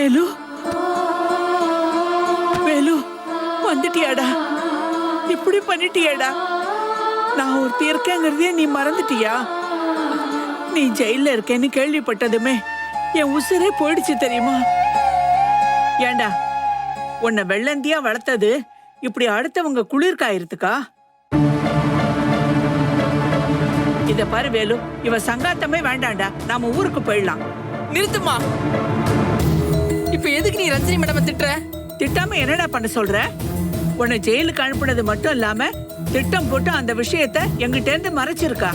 வேலு? வேலு வந்துட்டியாடா? இப்படி பண்ணிட்டியாடா? நான் ஒருத்தி இருக்கேங்கிறதே நீ மறந்துட்டியா? நீ ஜெயில இருக்கேன்னு கேள்விப்பட்டதுமே என் உசுரே போயிடுச்சு தெரியுமா? ஏண்டா உன்னை வெள்ளந்தியா வளர்த்தது இப்படி அடுத்தவங்க குளிர்காயிருத்துக்கா இத பாரு வேலு இவ சங்காத்தமே வேண்டாம்டா நாம ஊருக்கு போயிடலாம். நிறுத்துமா இப்ப எதுக்கு நீ ரஞ்சினி மேடம் திட்டுற? திட்டாம என்னடா பண்ண சொல்ற? உன்னை ஜெயிலுக்கு அனுப்புனது மட்டும் இல்லாம திட்டம் போட்டு அந்த விஷயத்த எங்கிட்ட இருந்து மறைச்சிருக்கா.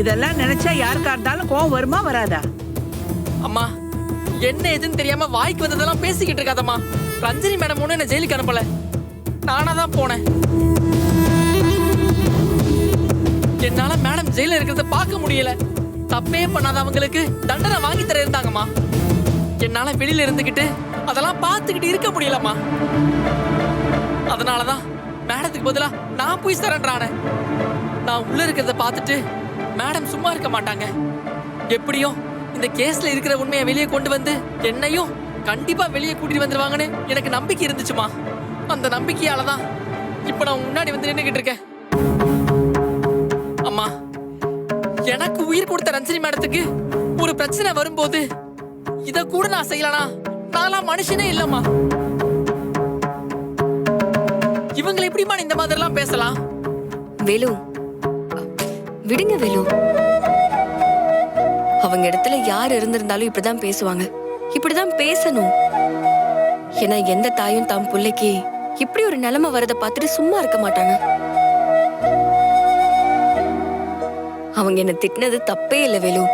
இதெல்லாம் நினைச்சா யாருக்கா இருந்தாலும் கோவம் வருமா வராதா? அம்மா என்ன எதுன்னு தெரியாம வாய்க்கு வந்ததெல்லாம் பேசிக்கிட்டு இருக்காதம்மா. ரஞ்சினி மேடம் ஒண்ணு என்ன ஜெயிலுக்கு அனுப்பல. நானா தான் போனேன். என்னால மேடம் ஜெயில இருக்கிறத பார்க்க முடியல. தப்பே பண்ணாத அவங்களுக்கு தண்டனை வாங்கி தர இருந்தாங்கம்மா என்னால வெளியில இருந்துகிட்டு அதெல்லாம் பார்த்துக்கிட்டு இருக்க முடியலம்மா. அதனாலதான் மேடத்துக்கு பதிலா நான் போய் சரண்டரானேன் நான் உள்ள இருக்கிறத பார்த்துட்டு மேடம் சும்மா இருக்க மாட்டாங்க. எப்படியும் இந்த கேஸ்ல இருக்கிற உண்மையை வெளியே கொண்டு வந்து என்னையும் கண்டிப்பா வெளியே கூட்டிட்டு வந்துருவாங்கன்னு எனக்கு நம்பிக்கை இருந்துச்சுமா. அந்த நம்பிக்கையால தான் இப்ப நான் முன்னாடி வந்து நின்றுகிட்டு இருக்கேன். அம்மா எனக்கு உயிர் கொடுத்த ரஞ்சினி மேடத்துக்கு ஒரு பிரச்சனை வரும்போது இத கூட நான் செய்யலனா? நான்லாம் மனுஷனே இல்லம்மா. இவங்களை எப்படிமா இந்த மாதிரிலாம் பேசலாம்? வேலு விடுங்க வேலு. அவங்க இடத்துல யார் இருந்திருந்தாலும் இப்படிதான் பேசுவாங்க. இப்படிதான் பேசணும். ஏன்னா எந்த தாயும் தம் பிள்ளைக்கு இப்படி ஒரு நிலைமை வரத பார்த்துட்டு சும்மா இருக்க மாட்டாங்க. அவங்க என்ன திட்டினது தப்பே இல்லை வேலு.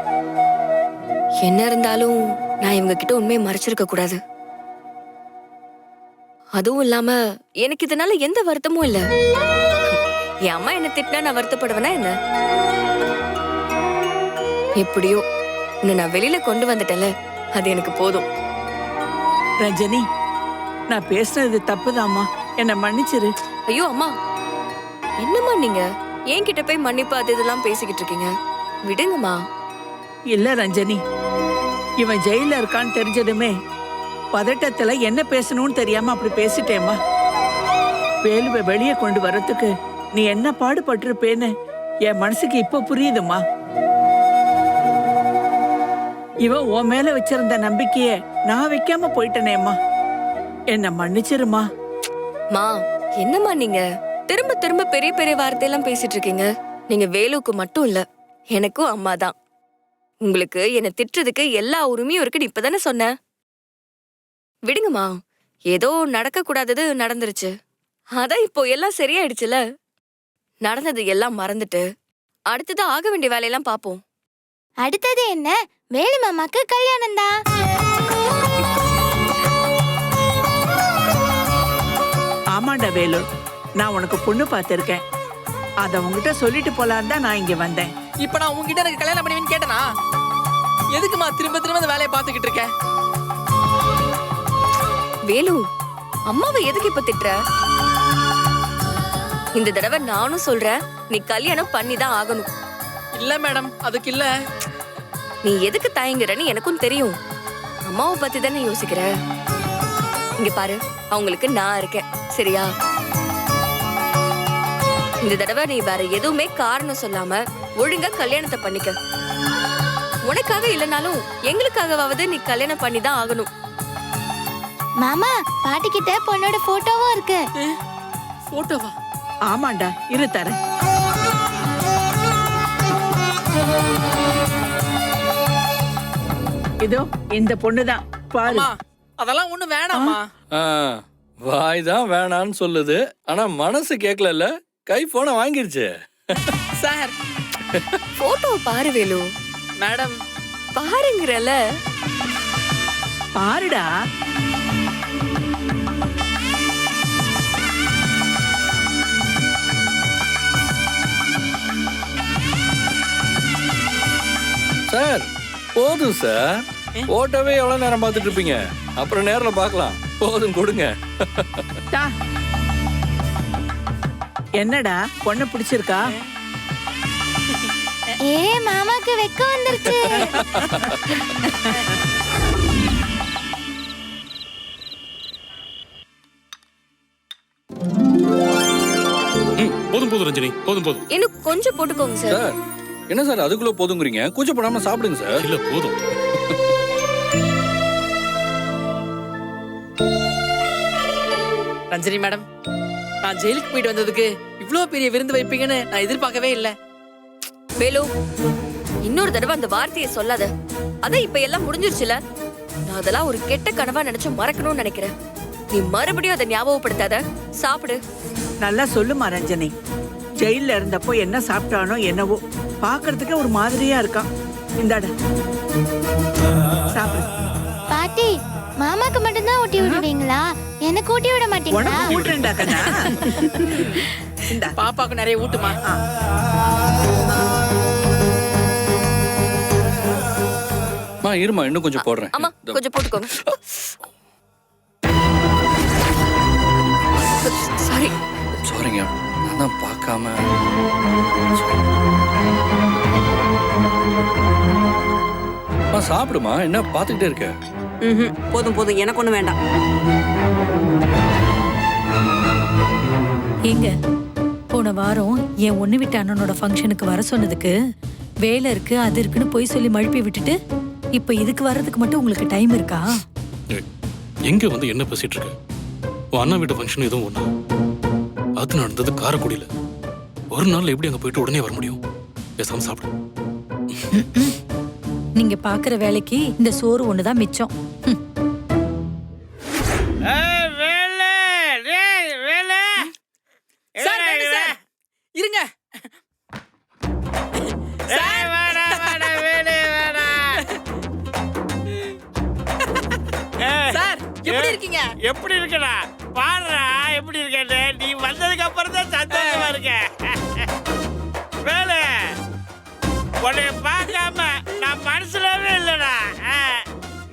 என்ன இருந்தாலும் நான் இவங்க கிட்ட உண்மையை மறைச்சிருக்க கூடாது. அதுவும் இல்லாம எனக்கு இதனால எந்த வருத்தமும் இல்ல. என் அம்மா என்ன திட்டினா நான் வருத்தப்படுவேனா என்ன? எப்படியோ உன்னை நான் வெளியில கொண்டு வந்துட்டேன்ல அது எனக்கு போதும். ரஜினி நான் பேசுனது தப்புதாம்மா. என்னை மன்னிச்சிரு. ஐயோ அம்மா. என்னம்மா நீங்க? என்கிட்ட போய் மன்னிப்பு அது இதெல்லாம் பேசிக்கிட்டு இருக்கீங்க. விடுங்கம்மா. இல்ல ரஞ்சனி. இவன் ஜெயில இருக்கான்னு தெரிஞ்சதுமே பதட்டத்துல என்ன பேசணும்னு தெரியாம அப்படி பேசிட்டேம்மா. வேலுவை வெளியே கொண்டு வர்றதுக்கு நீ என்ன பாடுபட்டிருப்பேன்னு என் மனசுக்கு இப்ப புரியுதுமா இவன் உன் மேல வச்சிருந்த நம்பிக்கைய நான் வைக்காம போயிட்டனேம்மா. என்ன மன்னிச்சிருமா. மா என்னம்மா நீங்க? திரும்ப திரும்ப பெரிய பெரிய வார்த்தையெல்லாம் பேசிட்டு இருக்கீங்க. நீங்க வேலுவுக்கு மட்டும் இல்ல எனக்கும் அம்மா தான் உங்களுக்கு என்ன திட்டுறதுக்கு எல்லா உரிமையும் இருக்குன்னு இப்பதானே சொன்னேன். விடுங்கம்மா ஏதோ நடக்க கூடாதது நடந்துருச்சு. அதான் இப்போ எல்லாம் சரியாயிடுச்சுல. நடந்தது எல்லாம் மறந்துட்டு அடுத்தது ஆக வேண்டிய வேலையெல்லாம் பாப்போம் அடுத்தது என்ன? வேலு மாமாக்கு கல்யாணம் தான் ஆமாண்டா வேலு நான் உனக்கு பொண்ணு பார்த்திருக்கேன். அத உங்ககிட்ட சொல்லிட்டு போலான்னு தான் நான் இங்க வந்தேன். இப்ப நான் உங்ககிட்ட எனக்கு கல்யாணம் பண்ணுவேன்னு கேட்டனா? எதுக்குமா திரும்ப திரும்ப இந்த வேலையை பார்த்துக்கிட்டு இருக்கேன் வேலு அம்மாவை எதுக்கு இப்ப திட்டுற? இந்த தடவை நானும் சொல்றேன் நீ கல்யாணம் பண்ணி தான் ஆகணும். இல்ல மேடம் அதுக்கு இல்ல. நீ எதுக்கு தயங்குறன்னு எனக்கும் தெரியும். அம்மாவை பத்தி தானே யோசிக்கிற? இங்க பாரு அவங்களுக்கு நான் இருக்கேன் சரியா? இந்த தடவை நீ வேற எதுவுமே காரணம் சொல்லாம ஒழுங்கா கல்யாணத்தை பண்ணிக்க. உனக்காக இல்லைனாலும் எங்களுக்காகவாவது நீ கல்யாணம் பண்ணி தான் ஆகணும். மாமா பாட்டி கிட்ட பொண்ணோட போட்டோவும் இருக்கு. போட்டோவா? ஆமாண்டா இரு தரேன். இதோ இந்த பொண்ணுதான். பாரு. அதெல்லாம் ஒண்ணு வேணாம்மா. ஆ, வாய் தான் வேணான்னு சொல்லுது. ஆனா மனசு கேட்கல கை போனை வாங்கிருச்சு. சார் போட்டோ பாரு வேலு. மேடம். பாருங்கறல. பாருடா. சார் போதும் சார். போட்டோவே எவ்வளவு நேரம் பார்த்துட்டு இருப்பீங்க? அப்புறம் நேரில் பார்க்கலாம். போதும் கொடுங்க. என்னடா பொண்ணு பிடிச்சிருக்கா? ஏ மாமாக்கு வெக்க வந்துருச்சு. போதும் போதும் ரஞ்சனி. போதும் போதும். இன்னும் கொஞ்சம் போட்டுக்கோங்க சார். சார் என்ன சார் அதுக்குள்ள போதுங்கிறீங்க? கூச்சப்படாம சாப்பிடுங்க சார். இல்ல போதும். ரஞ்சனி மேடம் நான் ஜெயிலுக்கு போயிட்டு வந்ததுக்கு இவ்ளோ பெரிய விருந்து வைப்பீங்கன்னு நான் எதிர்பார்க்கவே இல்லை. வேலு இன்னொரு தடவை அந்த வார்த்தையை சொல்லாத. அதான் இப்ப எல்லாம் முடிஞ்சிருச்சுல? நான் அதெல்லாம் ஒரு கெட்ட கனவா நினைச்சு மறக்கணும்னு நினைக்கிறேன். நீ மறுபடியும் அதை ஞாபகப்படுத்தாத. சாப்பிடு. நல்லா சொல்லுமா ரஞ்சனி. ஜெயில்ல இருந்தப்போ என்ன சாப்பிட்டானோ என்னவோ. பார்க்கறதுக்கே ஒரு மாதிரியா இருக்கான். இந்தாட. சாப்பிடு. பாட்டி மாமாக்கு மட்டும்தான் ஊட்டி விடுவீங்களா? எனக்கு ஊட்டி விட மாட்டீங்களா? ஊட்டுறேன்டா கண்ணா. இந்தா. பாப்பாக்கு நிறைய ஊட்டுமா? மா இருமா இன்னும் கொஞ்சம் போடுறேன். ஆமா. கொஞ்சம் போட்டுக்கோங்க. சாரி சாரிங்க நான் தான் பார்க்காம. மா சாப்பிடுமா? என்ன பார்த்துக்கிட்டே இருக்க? ம்ஹும். போதும் போதும். எனக்கு ஒண்ணு வேண்டாம். ஏங்க போன வாரம் என் ஒண்ணு விட்ட அண்ணனோட ஃபங்க்ஷனுக்கு வர சொன்னதுக்கு வேலை இருக்கு அது இருக்குன்னு போய் சொல்லி மழுப்பி விட்டுட்டு இப்ப இதுக்கு வர்றதுக்கு மட்டும் உங்களுக்கு டைம் இருக்கா? எங்க வந்து என்ன பேசிட்டு இருக்க? உன் அண்ணா வீட்டு ஃபங்க்ஷன் எதுவும் ஒண்ணா? அது நடந்தது காரக்குடியில. ஒரு நாள் எப்படி அங்க போயிட்டு உடனே வர முடியும்? பேசாம சாப்பிடு. நீங்க பாக்குற வேலைக்கு இந்த சோறு ஒண்ணுதான் மிச்சம்.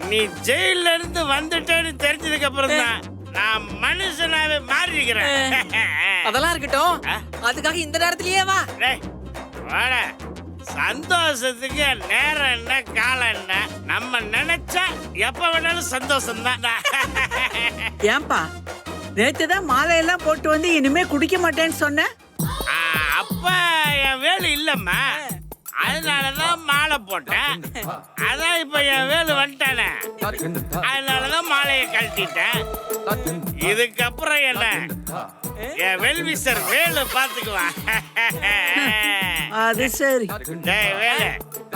நீ ஜெயில இருந்து வந்துட்டேன்னு தெரிஞ்சதுக்கு அப்புறம் தான் நான் மனுஷனாவே மாறி இருக்கிறேன் அதெல்லாம் இருக்கட்டும். அதுக்காக இந்த நேரத்திலேயே வா. வாடா. சந்தோஷத்துக்கு நேரம் என்ன காலம் என்ன? நம்ம நினைச்சா எப்ப வேணாலும் சந்தோஷம் தான் ஏன்பா நேத்து தான் மாலையெல்லாம் போட்டு வந்து இனிமே குடிக்க மாட்டேன்னு சொன்ன? அப்ப என் வேலு இல்லம்மா. அதனாலதான் போட்டேன். அதான் இப்ப என் வேலு வந்துட்டானே. அதனாலதான் மாலையை கழட்டிட்டேன். இதுக்கப்புறம் என்ன? என் வெல்விசர் வேலு பாத்துக்குவான் அது சரி. டேய் வேலு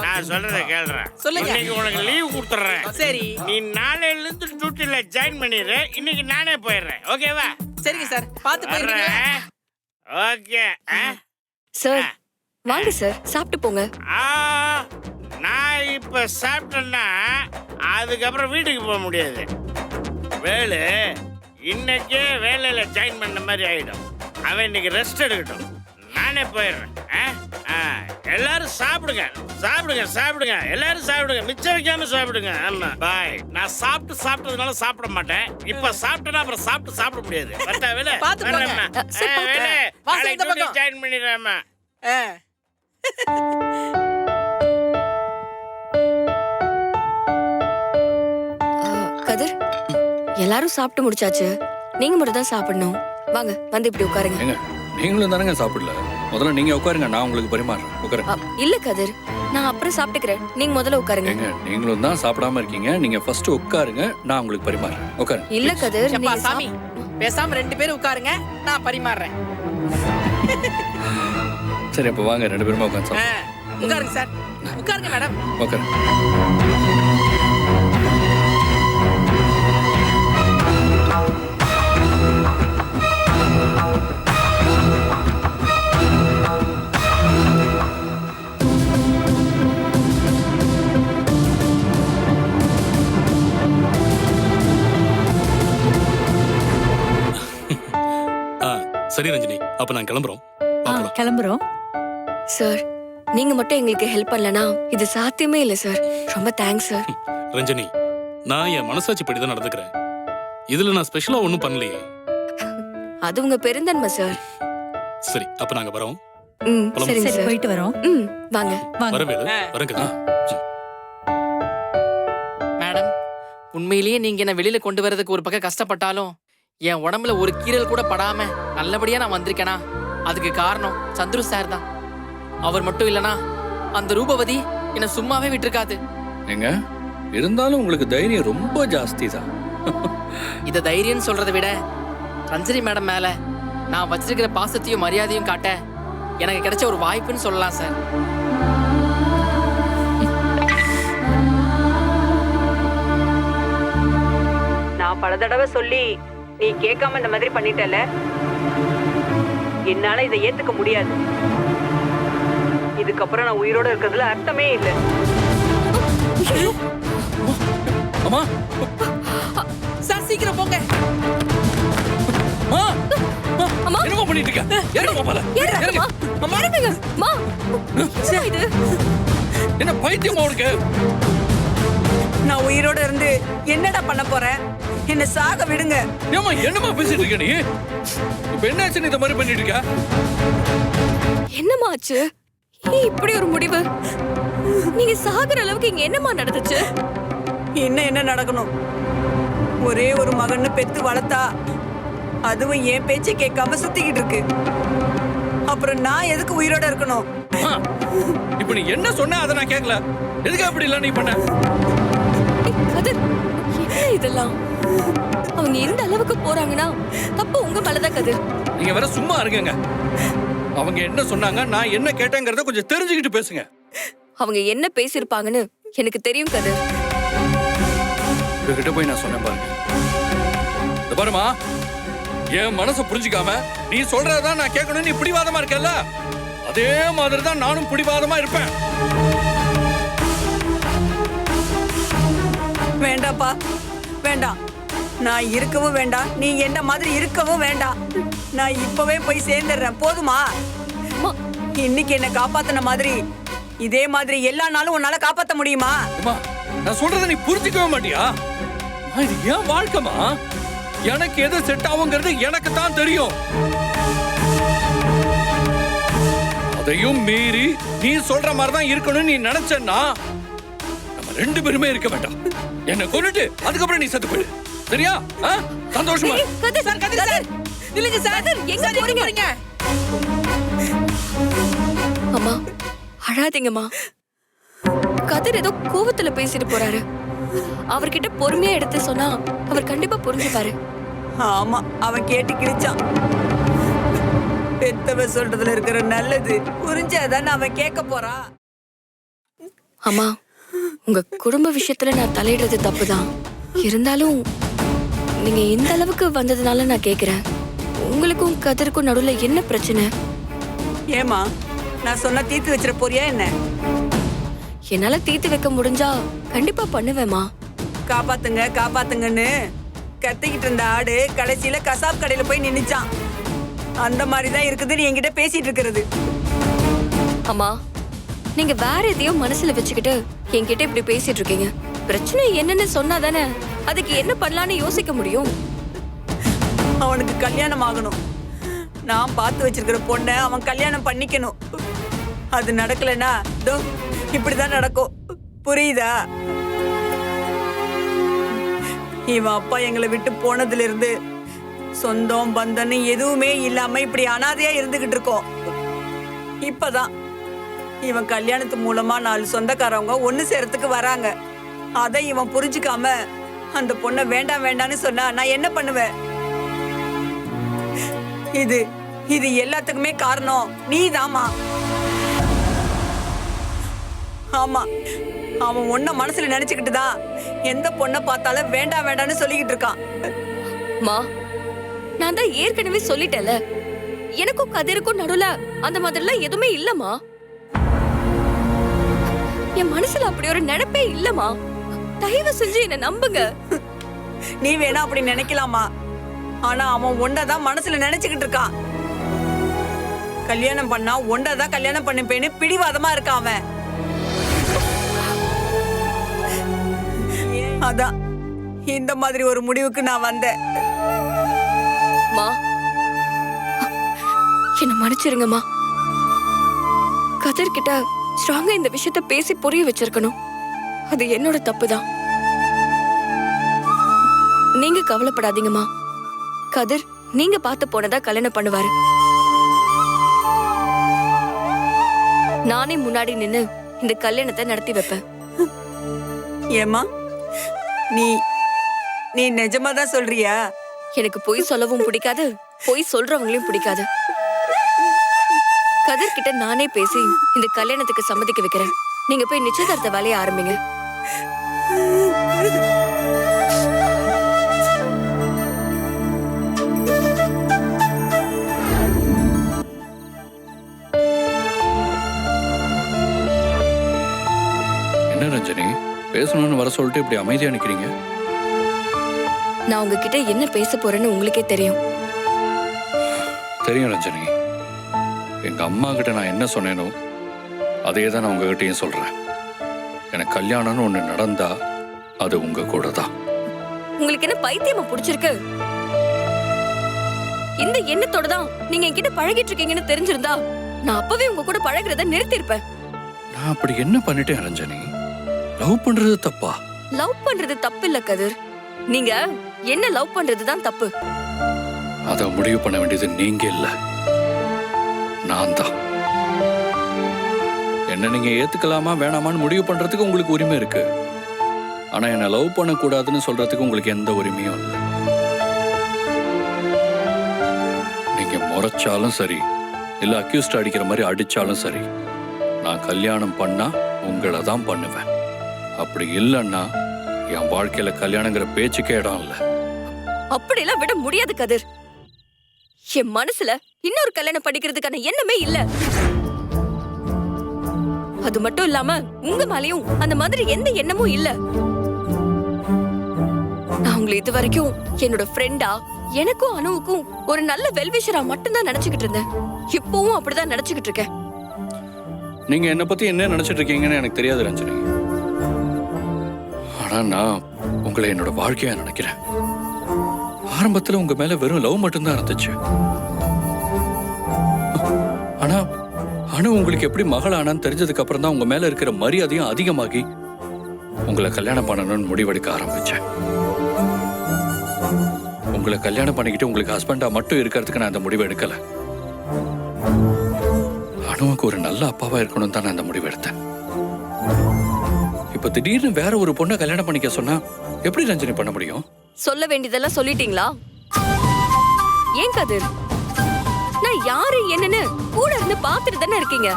நான் சொல்றத கேளுறேன். சொல்லுங்க. இன்னைக்கு உனக்கு லீவ் கொடுத்துட்றேன். சரி. நீ நாளையில இருந்து டியூட்டில ஜாயின் பண்ணிடு இன்னைக்கு நானே போயிடுறேன். ஓகேவா சரிங்க சார். பார்த்து போயிருக்கீங்களா ஓகே சார் வாங்க சார். சாப்பிட்டு போங்க. நான் இப்ப சாப்பிட்டேன்னா அதுக்கப்புறம் வீட்டுக்கு போக முடியாது. வேலு இன்னைக்கே வேலையில ஜாயின் பண்ண மாதிரி ஆயிடும். அவன் இன்னைக்கு ரெஸ்ட் எடுக்கட்டும். நானே போயிடுறேன். ஆ? ஆ, எல்லாரும் சாப்பிடுங்க. சாப்பிடுங்க சாப்பிடுங்க. எல்லாரும் சாப்பிடுங்க. மிச்சம் வைக்காம சாப்பிடுங்க. ஆமா. பாய் நான் சாப்பிட்டு சாப்பிட்டதுனால சாப்பிட மாட்டேன். இப்ப சாப்பிட்டேன்னா அப்புறம் சாப்பிட்டு சாப்பிட முடியாது. வேலை? பார்த்து போங்க. சரி, வேலு, வா, நாளைக்கு இந்த பக்கம். ஜாயின் பண்ணிடுறேம்மா. ஆ. கதிர் எல்லாரும் சாப்பிட்டு முடிச்சாச்சு. நீங்க மட்டும் தான் சாப்பிடணும். வாங்க வந்து இப்படி உட்காருங்க. ஏங்க நீங்களும் தானங்க சாப்பிடல? முதல்ல நீங்க உட்காருங்க நான் உங்களுக்கு பரிமாறேன். உட்காருங்க. ஆ, இல்ல கதிர் நான் அப்புறம் சாப்பிட்டுக்கிறேன். நீங்க முதல்ல உட்காருங்க. ஏங்க நீங்களும் தான் சாப்பிடாம இருக்கீங்க. நீங்க ஃபர்ஸ்ட் உட்காருங்க நான் உங்களுக்கு பரிமாறேன். உட்காருங்க. இல்ல கதிர் எப்பா நீங்க சாமி. பேசாம ரெண்டு பேரும் உட்காருங்க நான் பரிமாறுறேன் சரி அப்போ வாங்க ரெண்டு பேருமே உட்காந்து உட்காருங்க சார். உட்காருங்க மேடம். உட்காருங்க ஆ, சரி ரஞ்சினி அப்ப நான் கிளம்புறோம். கிளம்புறோம். சார் நீங்க மட்டும் எங்களுக்கு ஹெல்ப் பண்ணலனா இது சாத்தியமே இல்ல சார் ரொம்ப தேங்க்ஸ் சார் ரஞ்சனி நான் என் மனசாட்சி படி தான் நடந்துக்கிறேன். இதுல நான் ஸ்பெஷலா ஒன்றும் பண்ணலையே. அது உங்க பெருந்தன்மை சார் சரி அப்ப நாங்க வரோம். ம்? சரிங்க சரி சார் போயிட்டு வரோம். ம் வாங்க. வாங்க. வரவேலு. வரங்க மேடம் உண்மையிலேயே நீங்க என்ன வெளியில கொண்டு வரதுக்கு ஒரு பக்கம் கஷ்டப்பட்டாலும் என் உடம்புல ஒரு கீறல் கூட படாம நல்லபடியா நான் வந்திருக்கேனா? அதுக்கு காரணம் சந்துரு சார் தான். அவர் மட்டும் இல்லனா அந்த ரூபவதி என்ன சும்மாவே விட்டிருக்காது. ஏங்க இருந்தாலும் உங்களுக்கு தைரியம் ரொம்ப ஜாஸ்தி தான் இத தைரியம் சொல்றதை விட ரஞ்சனி மேடம் மேல நான் வச்சிருக்கிற பாசத்தையும் மரியாதையும் காட்ட எனக்கு கிடைச்ச ஒரு வாய்ப்புன்னு சொல்லலாம் சார். நான் பல தடவை சொல்லி நீ கேட்காம இந்த மாதிரி பண்ணிட்டல என்னால இதை ஏத்துக்க முடியாது. இதுக்கப்புறம் நான் உயிரோட இருக்கிறதுல அர்த்தமே இல்லை. அம்மா! சார் சீக்கிரம் போங்க. அம்மா! அம்மா! என்னமா பண்ணிட்டு இருக்க? என்னமா போல. ஏறுங்க, அம்மா. இறங்குங்க. அம்மா, என்னம்மா இது? என்ன பைத்தியமா உனக்கு? நான் உயிரோட இருந்து என்னடா பண்ண போறேன் என்ன சாக விடுங்க. ஏமா என்னமா பேசிட்டு இருக்க நீ? இப்ப இந்த மாதிரி பண்ணிட்டு இருக்க? என்னம்மா ஆச்சு? இப்படி ஒரு முடிவு? நீங்க சாகுற அளவுக்கு இங்க என்னம்மா நடந்துச்சு? இன்னும் என்ன நடக்கணும்? ஒரே ஒரு மகன்னு பெத்து வளர்த்தா அதுவும் என் பேச்சை கேட்காம சுத்திக்கிட்டு இருக்கு. அப்புறம் நான் எதுக்கு உயிரோட இருக்கணும்? இப்ப நீ என்ன சொன்ன அதை நான் கேட்கல எதுக்கு அப்படி இல்ல நீ பண்ண? என்ன இதெல்லாம்? அவங்க எந்த அளவுக்கு போறாங்கன்னா தப்பு உங்க மேலதான் கதிர். நீங்க வேற சும்மா இருங்கங்க. அவங்க என்ன சொன்னாங்க நான் என்ன கேட்டேங்கிறத கொஞ்சம் தெரிஞ்சுக்கிட்டு பேசுங்க. அவங்க என்ன பேசியிருப்பாங்கன்னு எனக்கு தெரியும் கதிர் இவகிட்ட போய் நான் சொன்னேன் பாருங்க. பாருமா என் மனசை புரிஞ்சுக்காம நீ சொல்றதான் நான் கேட்கணும்னு நீ பிடிவாதமா இருக்கல்ல? அதே மாதிரி தான் நானும் பிடிவாதமா இருப்பேன். வேண்டாப்பா வேண்டாம். நான் இருக்கவும் வேண்டாம் நீ என்ன மாதிரி இருக்கவும் வேண்டாம் நான் இப்பவே போய் சேர்ந்துடுறேன். போதுமா? இன்னைக்கு என்ன காப்பாத்தின மாதிரி இதே மாதிரி எல்லா நாளும் உன்னால காப்பாத்த முடியுமா? நான் சொல்றதை நீ புரிஞ்சுக்கவே மாட்டியா? இது ஏன் வாழ்க்கைமா எனக்கு எது செட் ஆகுங்கிறது எனக்கு தான் தெரியும். அதையும் மீறி நீ சொல்ற மாதிரி தான் இருக்கணும்னு நீ நினைச்சேன்னா ரெண்டு பேருமே இருக்க வேண்டாம். என்ன கொன்னுட்டு அதுக்கப்புறம் நீ செத்து போயிடு சரியா? ஆ? சந்தோஷமா. Kathir sir Kathir sir. நில்லுங்க சார். எங்க போறீங்க? அம்மா அழாதீங்கம்மா. கதிர் ஏதோ கோவத்துல பேசிட்டு போறாரு. அவர்கிட்ட பொறுமையா எடுத்து சொன்னா அவர் கண்டிப்பா புரிஞ்சுப்பாரு. ஆமா அவன் கேட்டு கிழிச்சான். பெத்தவ சொல்றதுல இருக்கிற நல்லது புரிஞ்சாதானே அவன் கேட்க போறான் அம்மா உங்க குடும்ப விஷயத்துல நான் தலையிடுறது தப்புதான். இருந்தாலும் நீங்க இந்த அளவுக்கு வந்ததுனால நான் கேக்குறேன். உங்களுக்கும் கதிருக்கும் நடுவுல என்ன பிரச்சனை? ஏமா நான் சொன்னா தீர்த்து வச்சிட போறியா என்ன? என்னால தீர்த்து வைக்க முடிஞ்சா கண்டிப்பா பண்ணுவேம்மா. காப்பாத்துங்க காப்பாத்துங்கன்னு கத்திக்கிட்டு இருந்த ஆடு கடைசியில கசாப் கடையில போய் நின்னுச்சான் அந்த மாதிரி தான் இருக்குதுன்னு என்கிட்ட பேசிட்டு இருக்கிறது. அம்மா நீங்க வேற எதையோ மனசுல வச்சுக்கிட்டு என்கிட்ட இப்படி பேசிட்டு இருக்கீங்க? பிரச்சனை என்னன்னு சொன்னா தானே அதுக்கு என்ன பண்ணலாம்னு யோசிக்க முடியும்? அவனுக்கு கல்யாணம் ஆகணும். நான் பார்த்து வச்சிருக்கிற பொண்ணை அவன் கல்யாணம் பண்ணிக்கணும். அது நடக்கலனா தோ இப்படிதான் நடக்கும். புரியுதா? இவன் அப்பா எங்களை விட்டு போனதுல இருந்து சொந்தம் பந்தம்னு எதுவுமே இல்லாம இப்படி அனாதையா இருந்துகிட்டு இருக்கோம். இப்பதான். இவன் கல்யாணத்து மூலமா நாலு சொந்தக்காரவங்க ஒன்று சேரத்துக்கு வராங்க. அதை இவன் புரிஞ்சுக்காம அந்த பொண்ணை வேண்டாம் வேண்டாம்னு சொன்னா நான் என்ன பண்ணுவேன்? இது இது எல்லாத்துக்குமே காரணம் நீதாம்மா. ஆமா அவன் ஒன்ன மனசுல நினைச்சுக்கிட்டு தான் எந்த பொண்ணை பார்த்தாலும் வேண்டாம் வேண்டாம்னு சொல்லிக்கிட்டு இருக்கான். மா நான் தான் ஏற்கனவே சொல்லிட்டேன்ல. எனக்கும் கதிருக்கும் நடுவுல அந்த மாதிரிலாம் எதுவுமே இல்லம்மா. என் மனசுல அப்படி ஒரு நினைப்பே இல்லம்மா. தயவு செஞ்சு என்ன நம்புங்க. நீ வேணா அப்படி நினைக்கலாமா? ஆனா அவன் தான் மனசுல நினைச்சுக்கிட்டு இருக்கான். கல்யாணம் பண்ணா ஒண்டதான் கல்யாணம் பண்ணிப்பேன்னு பிடிவாதமா இருக்கான் அவன். அதான். இந்த மாதிரி ஒரு முடிவுக்கு நான் வந்தேன். மா. என்ன மன்னிச்சிருங்கம்மா. கதிர் கிட்ட ஸ்ட்ராங்கா இந்த விஷயத்த பேசி புரிய வச்சிருக்கணும். அது என்னோட தப்பு தான் நீங்க கவலைப்படாதீங்கம்மா. கதிர் நீங்க பார்த்து போனதா கல்யாணம் பண்ணுவாரு. நானே முன்னாடி நின்னு இந்த கல்யாணத்தை நடத்தி வைப்பேன். ஏமா நீ நீ நிஜமா தான் சொல்றியா? எனக்கு பொய் சொல்லவும் பிடிக்காது பொய் சொல்றவங்களையும் பிடிக்காது. கதிர் கிட்ட நானே பேசி இந்த கல்யாணத்துக்கு சம்மதிக்க வைக்கிறேன். நீங்க போய் நிச்சயதார்த்த வேலையை ஆரம்பிங்க. என்ன ரஞ்சனி? பேசணும்னு வர சொல்லிட்டு இப்படி அமைதியா நிக்கிறீங்க? நான் உங்ககிட்ட என்ன பேச போறேன்னு உங்களுக்கே தெரியும். தெரியும் ரஞ்சனி. எங்க அம்மா கிட்ட நான் என்ன சொன்னேனோ அதே தான் நான் உங்ககிட்டயும் சொல்றேன். எனக்கு கல்யாணம்னு ஒண்ணு நடந்தா அது உங்க கூட தான் உங்களுக்கு என்ன பைத்தியமா பிடிச்சிருக்கு? இந்த எண்ணத்தோட தான் நீங்க என்கிட்ட பழகிட்டு இருக்கீங்கன்னு தெரிஞ்சிருந்தா நான் அப்பவே உங்க கூட பழகுறத நிறுத்திருப்பேன் நான் அப்படி என்ன பண்ணிட்டேன் ரஞ்சனி? லவ் பண்றது தப்பா? லவ் பண்றது தப்பு இல்ல கதிர். நீங்க என்ன லவ் பண்றது தான் தப்பு. அதை முடிவு பண்ண வேண்டியது நீங்க இல்ல. நான் தான் என்ன நீங்க ஏத்துக்கலாமா வேணாமான்னு முடிவு பண்றதுக்கு உங்களுக்கு உரிமை இருக்கு. ஆனா என்ன லவ் பண்ணக்கூடாதுன்னு சொல்றதுக்கு உங்களுக்கு எந்த உரிமையும் இல்லை. நீங்க முறைச்சாலும் சரி இல்ல அக்யூஸ்ட் அடிக்கிற மாதிரி அடிச்சாலும் சரி நான் கல்யாணம் பண்ணா உங்களை தான் பண்ணுவேன். அப்படி இல்லைன்னா என் வாழ்க்கையில கல்யாணங்கிற பேச்சுக்கே இடம் இல்லை. அப்படிலாம் விட முடியாது கதிர். என் மனசுல இன்னொரு கல்யாணம் படிக்கிறதுக்கான எண்ணமே இல்ல. அது மட்டும் இல்லாம உங்க மேலயும் அந்த மாதிரி எந்த எண்ணமும் இல்ல. நான் உங்களை இது வரைக்கும் என்னோட ஃப்ரெண்டா எனக்கும் அனுவுக்கும் ஒரு நல்ல வெல்விஷரா மட்டும்தான் நினைச்சுக்கிட்டு இருந்தேன். இப்பவும் அப்படிதான் நினைச்சுக்கிட்டு இருக்கேன். நீங்க என்ன பத்தி என்ன நினைச்சிட்டு இருக்கீங்கன்னு எனக்கு தெரியாது ரஞ்சனி. ஆனா நான் உங்களை என்னோட வாழ்க்கையா நினைக்கிறேன். ஆரம்பத்துல உங்க மேல வெறும் லவ் மட்டும்தான் இருந்துச்சு. ஆனா அனு உங்களுக்கு எப்படி மகள் ஆனான்னு தெரிஞ்சதுக்கு அப்புறம் தான் உங்க மேல இருக்கிற மரியாதையும் அதிகமாகி உங்களை கல்யாணம் பண்ணணும்னு முடிவெடுக்க ஆரம்பிச்சேன். உங்களை கல்யாணம் பண்ணிக்கிட்டு உங்களுக்கு ஹஸ்பண்டா மட்டும் இருக்கிறதுக்கு நான் அந்த முடிவு எடுக்கல. அனுவுக்கு ஒரு நல்ல அப்பாவா இருக்கணும் தான் நான் அந்த முடிவு எடுத்தேன். இப்ப திடீர்னு வேற ஒரு பொண்ணை கல்யாணம் பண்ணிக்க சொன்னா எப்படி ரஞ்சனி பண்ண முடியும்? சொல்ல வேண்டியதெல்லாம் சொல்லிட்டீங்களா? ஏன் கதிர்? நான் யாரு என்னன்னு கூட இருந்து பாத்துட்டு தானே இருக்கீங்க?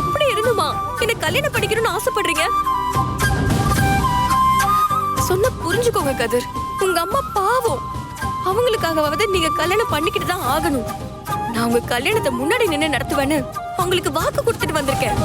அப்படி இருந்துமா? என்ன கல்யாணம் படிக்கணும்னு ஆசைப்படுறீங்க? சொன்ன புரிஞ்சுக்கோங்க கதிர். உங்க அம்மா பாவம். அவங்களுக்காகவாவது நீங்க கல்யாணம் பண்ணிக்கிட்டு தான் ஆகணும். நான் உங்க கல்யாணத்தை முன்னாடி நின்னு நடத்துவேன்னு உங்களுக்கு வாக்கு கொடுத்துட்டு வந்திருக்கேன்.